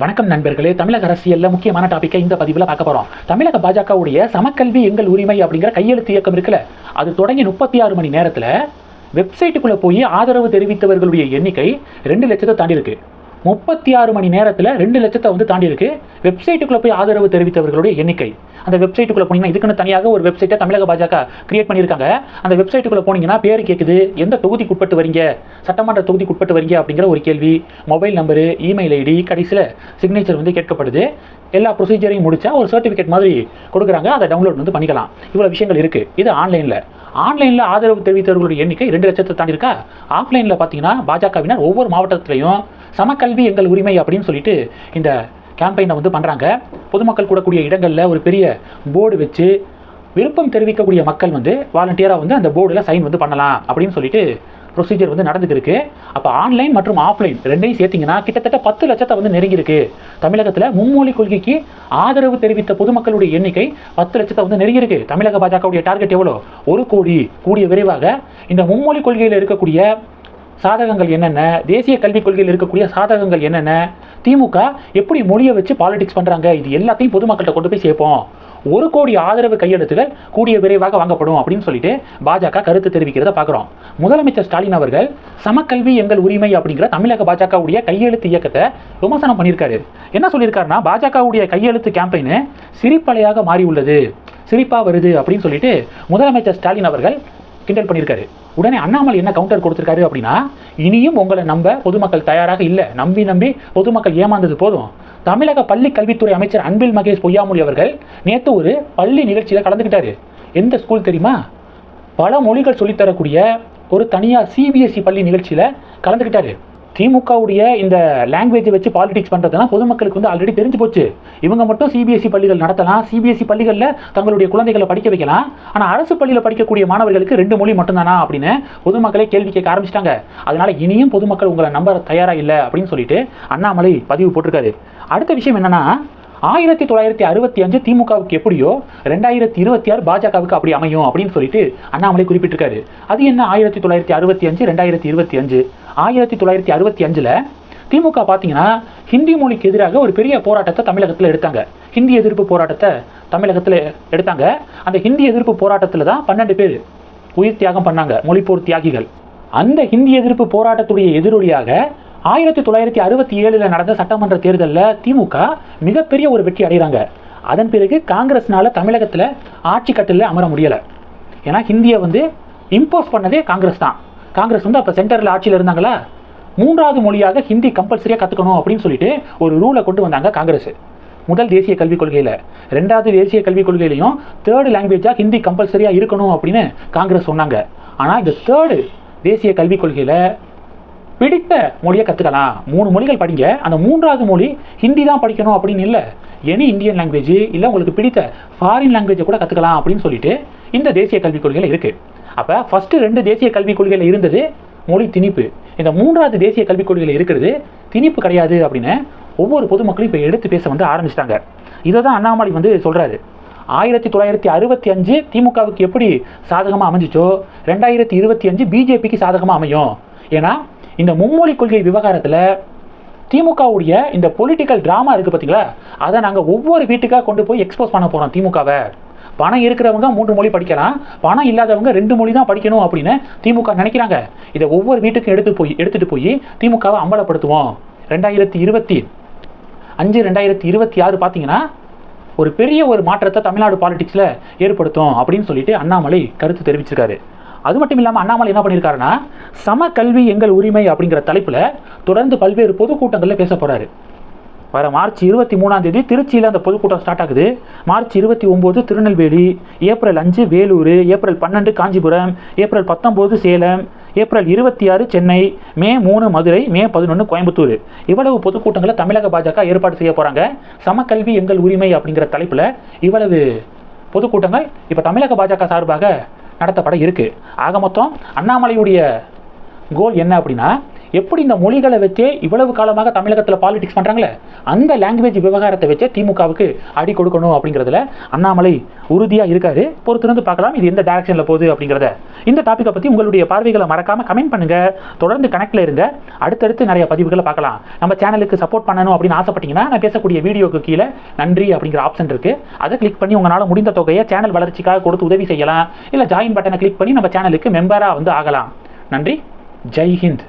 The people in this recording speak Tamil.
வணக்கம் நண்பர்களே. தமிழக அரசியல்ல முக்கியமான டாபிக்கை இந்த பதிவில் பார்க்க போறோம். தமிழக பாஜகவுடைய சமக்கல்வி எங்கள் உரிமை அப்படிங்கிற கையெழுத்து இயக்கம் இருக்குல்ல அது தொடங்கி முப்பத்தி ஆறு மணி நேரத்தில் வெப்சைட்டுக்குள்ள போய் ஆதரவு தெரிவித்தவர்களுடைய எண்ணிக்கை ரெண்டு லட்சத்தை தாண்டி இருக்கு முப்பத்தி ஆறு மணி நேரத்தில் ரெண்டு லட்சத்தை வந்து தாண்டி இருக்கு வெப்சைட்டுக்குள்ளே போய் ஆதரவு தெரிவித்தவர்களுடைய எண்ணிக்கை. அந்த வெப்சைட்டுக்குள்ளே போனீங்கன்னா இதுக்குன்னு தனியாக ஒரு வெப்சைட்டை தமிழக பாஜக கிரியேட் பண்ணியிருக்காங்க. அந்த வெப்சைட்டுக்குள்ளே போனீங்கன்னா பேர் கேட்குது எந்த தொகுதிக்கு உட்பட்டு வரீங்க? சட்டமன்ற தொகுதிக்கு உட்பட்டு வரீங்க அப்படிங்கிற ஒரு கேள்வி. மொபைல் நம்பரு இமெயில் ஐடி கடைசியில் சிக்னேச்சர் வந்து கேட்கப்படுது. எல்லா ப்ரொசீஜரையும் முடிச்சா ஒரு சர்டிஃபிகேட் மாதிரி கொடுக்குறாங்க. அதை டவுன்லோட் வந்து பண்ணிக்கலாம். இவ்வளோ விஷயங்கள் இருக்குது இது ஆன்லைனில் ஆன்லைனில் ஆதரவு தெரிவித்தவர்களுடைய எண்ணிக்கை ரெண்டு லட்சத்தை தாண்டி இருக்கா ஆஃப்லைனில் பார்த்தீங்கன்னா பாஜகவினர் ஒவ்வொரு மாவட்டத்திலையும் சமக்கல்வி எங்கள் உரிமை அப்படின்னு சொல்லிட்டு இந்த கேம்பெயினை வந்து பண்ணுறாங்க பொதுமக்கள் கூடக்கூடிய இடங்களில் ஒரு பெரிய போர்டு வச்சு விருப்பம் தெரிவிக்கக்கூடிய மக்கள் வந்து வாலண்டியராக வந்து அந்த போர்டில் சைன் வந்து பண்ணலாம் அப்படின்னு சொல்லிட்டு ப்ரொசீஜர் வந்து நடந்துருக்கு அப்போ ஆன்லைன் மற்றும் ஆஃப்லைன் ரெண்டையும் சேர்த்திங்கன்னா கிட்டத்தட்ட பத்து லட்சத்தை வந்து நெருங்கியிருக்கு. தமிழகத்தில் மும்மொழி கொள்கைக்கு ஆதரவு தெரிவித்த பொதுமக்களுடைய எண்ணிக்கை பத்து லட்சத்தை வந்து நெருங்கியிருக்கு. தமிழக பாஜகவுடைய டார்கெட் எவ்வளோ? ஒரு கோடி. கூடிய விரைவாக இந்த மும்மொழி கொள்கையில் இருக்கக்கூடிய சாதகங்கள் என்னென்ன? தேசிய கல்விக் கொள்கையில் இருக்கக்கூடிய சாதகங்கள் என்னென்ன? திமுக எப்படி மொழியை வச்சு பாலிடிக்ஸ் பண்ணுறாங்க இது எல்லாத்தையும் பொதுமக்கள்கிட்ட கொண்டு போய் சேர்ப்போம். ஒரு கோடி ஆதரவு கையெழுத்துகள் கூடிய விரைவாக வாங்கப்படும் அப்படின்னு சொல்லிட்டு பாஜக கருத்து தெரிவிக்கிறத பார்க்குறோம். முதலமைச்சர் ஸ்டாலின் அவர்கள் சமக்கல்வி எங்கள் உரிமை அப்படிங்கிற தமிழக பாஜகவுடைய கையெழுத்து இயக்கத்தை விமர்சனம் பண்ணியிருக்காரு. என்ன சொல்லியிருக்காருன்னா பாஜகவுடைய கையெழுத்து கேம்பெயின் சிரிப்பலையாக மாறி உள்ளது வருது அப்படின்னு சொல்லிட்டு முதலமைச்சர் ஸ்டாலின் அவர்கள் கிண்டல் பண்ணியிருக்காரு. உடனே அண்ணாமலை என்ன கவுண்டர் கொடுத்துருக்காரு அப்படின்னா இனியும் உங்களை நம்ப பொதுமக்கள் தயாராக இல்லை. நம்பி நம்பி பொதுமக்கள் ஏமாந்தது போதும். தமிழக பள்ளி கல்வித்துறை அமைச்சர் அன்பில் மகேஷ் பொய்யாமொழி அவர்கள் நேற்று ஒரு பள்ளி நிகழ்ச்சியில் கலந்துக்கிட்டாரு எந்த ஸ்கூல் தெரியுமா? பல மொழிகள் சொல்லித்தரக்கூடிய ஒரு தனியார் சிபிஎஸ்இ பள்ளி நிகழ்ச்சியில் கலந்துக்கிட்டாரு திமுகவுடைய இந்த லாங்குவேஜை வச்சு பாலிடிக்ஸ் பண்ணுறதுலாம் பொதுமக்களுக்கு வந்து ஆல்ரெடி தெரிஞ்சு போச்சு. இவங்க மட்டும் சிபிஎஸ்சி பள்ளிகள் நடத்தலாம். சிபிஎஸ்சி பள்ளிகளில் தங்களுடைய குழந்தைகளை படிக்க வைக்கலாம். ஆனால் அரசு பள்ளியில் படிக்கக்கூடிய மாணவர்களுக்கு ரெண்டு மொழி மட்டும்தானா அப்படின்னு பொதுமக்களே கேள்வி கேட்க ஆரம்பிச்சிட்டாங்க. அதனால் இனியும் பொதுமக்கள் உங்களை நம்ப தயாராக இல்லை அப்படின்னு சொல்லிட்டு அண்ணாமலை பதிவு போட்டிருக்காரு. அடுத்த விஷயம் என்னென்னா ஆயிரத்தி தொள்ளாயிரத்தி அறுபத்தி அஞ்சு திமுகவுக்கு எப்படியோ ரெண்டாயிரத்தி இருபத்தி ஆறு பாஜகவுக்கு அப்படி அமையும் அப்படின்னு சொல்லிட்டு அண்ணாமலை குறிப்பிட்டிருக்காரு. அது என்ன ஆயிரத்தி தொள்ளாயிரத்தி அறுபத்தி அஞ்சு ரெண்டாயிரத்தி இருபத்தி அஞ்சு? ஆயிரத்தி தொள்ளாயிரத்தி அறுபத்தி அஞ்சில் திமுக பார்த்தீங்கன்னா ஹிந்தி மொழிக்கு எதிராக ஒரு பெரிய போராட்டத்தை தமிழகத்தில் எடுத்தாங்க. ஹிந்தி எதிர்ப்பு போராட்டத்தை தமிழகத்தில் எடுத்தாங்க. அந்த ஹிந்தி எதிர்ப்பு போராட்டத்தில் தான் பன்னெண்டு பேர் உயிர் தியாகம் பண்ணாங்க மொழிப்போர் தியாகிகள். அந்த ஹிந்தி எதிர்ப்பு போராட்டத்துடைய எதிரொலியாக ஆயிரத்தி தொள்ளாயிரத்தி அறுபத்தி ஏழில் நடந்த சட்டமன்ற தேர்தலில் திமுக மிகப்பெரிய ஒரு வெற்றி அடைகிறாங்க. அதன் பிறகு காங்கிரஸ்னால தமிழகத்தில் ஆட்சி கட்டில் அமர முடியலை. ஏன்னா ஹிந்தியை வந்து இம்போஸ் பண்ணதே காங்கிரஸ் தான். காங்கிரஸ் வந்து அப்போ சென்டரில் ஆட்சியில் இருந்தாங்களா? மூன்றாவது மொழியாக ஹிந்தி கம்பல்சரியாக கற்றுக்கணும் அப்படின்னு சொல்லிட்டு ஒரு ரூலை கொண்டு வந்தாங்க காங்கிரஸ். முதல் தேசிய கல்விக் கொள்கையில். ரெண்டாவது தேசிய கல்விக் கொள்கையிலையும் தேர்டு லாங்குவேஜாக ஹிந்தி கம்பல்சரியாக இருக்கணும் அப்படின்னு காங்கிரஸ் சொன்னாங்க. ஆனால் இந்த தேர்டு தேசிய கல்விக் கொள்கையில் பிடித்த மொழியை கற்றுக்கலாம் மூணு மொழிகள் படிங்க. அந்த மூன்றாவது மொழி ஹிந்தி தான் படிக்கணும் அப்படின்னு இல்லை. எனி இந்தியன் லாங்குவேஜ் இல்லை உங்களுக்கு பிடித்த ஃபாரின் லாங்குவேஜை கூட கற்றுக்கலாம் அப்படின்னு சொல்லிட்டு இந்த தேசிய கல்விக் கொள்கையில் இருக்குது அப்போ ஃபஸ்ட்டு ரெண்டு தேசிய கல்விக் கொள்கையில் இருந்தது மொழி திணிப்பு. இந்த மூன்றாவது தேசிய கல்விக் கொள்கையில் இருக்கிறது திணிப்பு கிடையாது அப்படின்னு ஒவ்வொரு பொதுமக்களும் இப்போ எடுத்து பேச வந்து ஆரம்பிச்சிட்டாங்க. இதை தான் அண்ணாமலை வந்து சொல்கிறாரு ஆயிரத்தி தொள்ளாயிரத்தி அறுபத்தி அஞ்சு திமுகவுக்கு எப்படி சாதகமாக அமைஞ்சிச்சோ ரெண்டாயிரத்தி இருபத்தி அஞ்சு பிஜேபிக்கு சாதகமாக அமையும். ஏன்னா இந்த மும்மொழி கொள்கை விவகாரத்தில் திமுகவுடைய இந்த பொலிட்டிக்கல் ட்ராமா இருக்குது பார்த்தீங்களா அதை நாங்கள் ஒவ்வொரு வீட்டுக்காக கொண்டு போய் எக்ஸ்போஸ் பண்ண போகிறோம் திமுகவை. பணம் இருக்கிறவங்க மூன்று மொழி படிக்கலாம். பணம் இல்லாதவங்க ரெண்டு மொழி தான் படிக்கணும் அப்படின்னு திமுக நினைக்கிறாங்க. இதை ஒவ்வொரு வீட்டுக்கும் எடுத்து போய் எடுத்துகிட்டு போய் திமுகவை அம்பலப்படுத்துவோம். ரெண்டாயிரத்தி இருபத்தி அஞ்சு ரெண்டாயிரத்தி இருபத்தி ஆறு பார்த்தீங்கன்னா ஒரு பெரிய ஒரு மாற்றத்தை தமிழ்நாடு பாலிடிக்ஸில் ஏற்படுத்தும் அப்படின்னு சொல்லிட்டு அண்ணாமலை கருத்து தெரிவிச்சிருக்காரு. அது மட்டும் இல்லாமல் அண்ணாமலை என்ன பண்ணியிருக்காருன்னா சம கல்வி எங்கள் உரிமை அப்படிங்கிற தலைப்பில் தொடர்ந்து பல்வேறு பொதுக்கூட்டங்களில் பேச போகிறாரு வர மார்ச் இருபத்தி மூணாம் தேதி திருச்சியில் அந்த பொதுக்கூட்டம் ஸ்டார்ட் ஆகுது. மார்ச் இருபத்தி ஒம்பது திருநெல்வேலி ஏப்ரல் அஞ்சு வேலூர் ஏப்ரல் பன்னெண்டு காஞ்சிபுரம் ஏப்ரல் பத்தொம்போது சேலம் ஏப்ரல் இருபத்தி ஆறு சென்னை மே மூணு மதுரை மே பதினொன்று கோயம்புத்தூர். இவ்வளவு பொதுக்கூட்டங்களை தமிழக பாஜக ஏற்பாடு செய்ய போகிறாங்க சமக்கல்வி எங்கள் உரிமை அப்படிங்கிற தலைப்பில் இவ்வளவு பொதுக்கூட்டங்கள் இப்போ தமிழக பாஜக சார்பாக நடத்தப்பட இருக்கு. ஆக மொத்தம் அண்ணாமலையுடைய கோல் என்ன அப்படின்னா எப்படி இந்த மொழிகளை வச்சே இவ்வளவு காலமாக தமிழகத்தில் பாலிடிக்ஸ் பண்ணுறாங்களே அந்த லாங்குவேஜ் விவகாரத்தை வச்சே திமுகவுக்கு அடி கொடுக்கணும் அப்படிங்கிறதுல அண்ணாமலை உறுதியாக இருக்காரு. பொறுத்திருந்து பார்க்கலாம் இது எந்த டேரக்ஷனில் போகுது அப்படிங்கிறத. இந்த டாப்பிக்கை பற்றி உங்களுடைய பார்வைகளை மறக்காமல் கமெண்ட் பண்ணுங்கள் தொடர்ந்து கனெக்டில் இருங்க. அடுத்தடுத்து நிறைய பதிவுகளை பார்க்கலாம். நம்ம சேனலுக்கு சப்போர்ட் பண்ணணும் அப்படின்னு ஆசைப்பட்டீங்கன்னா நான் பேசக்கூடிய வீடியோக்கு கீழே நன்றி அப்படிங்கிற ஆப்ஷன் இருக்குது அதை கிளிக் பண்ணி உங்களால் முடிந்த தொகையை சேனல் வளர்ச்சிக்காக கொடுத்து உதவி செய்யலாம். இல்லை ஜாயின் பட்டனை கிளிக் பண்ணி நம்ம சேனலுக்கு மெம்பராக வந்து ஆகலாம். நன்றி. ஜெய் ஹிந்த்.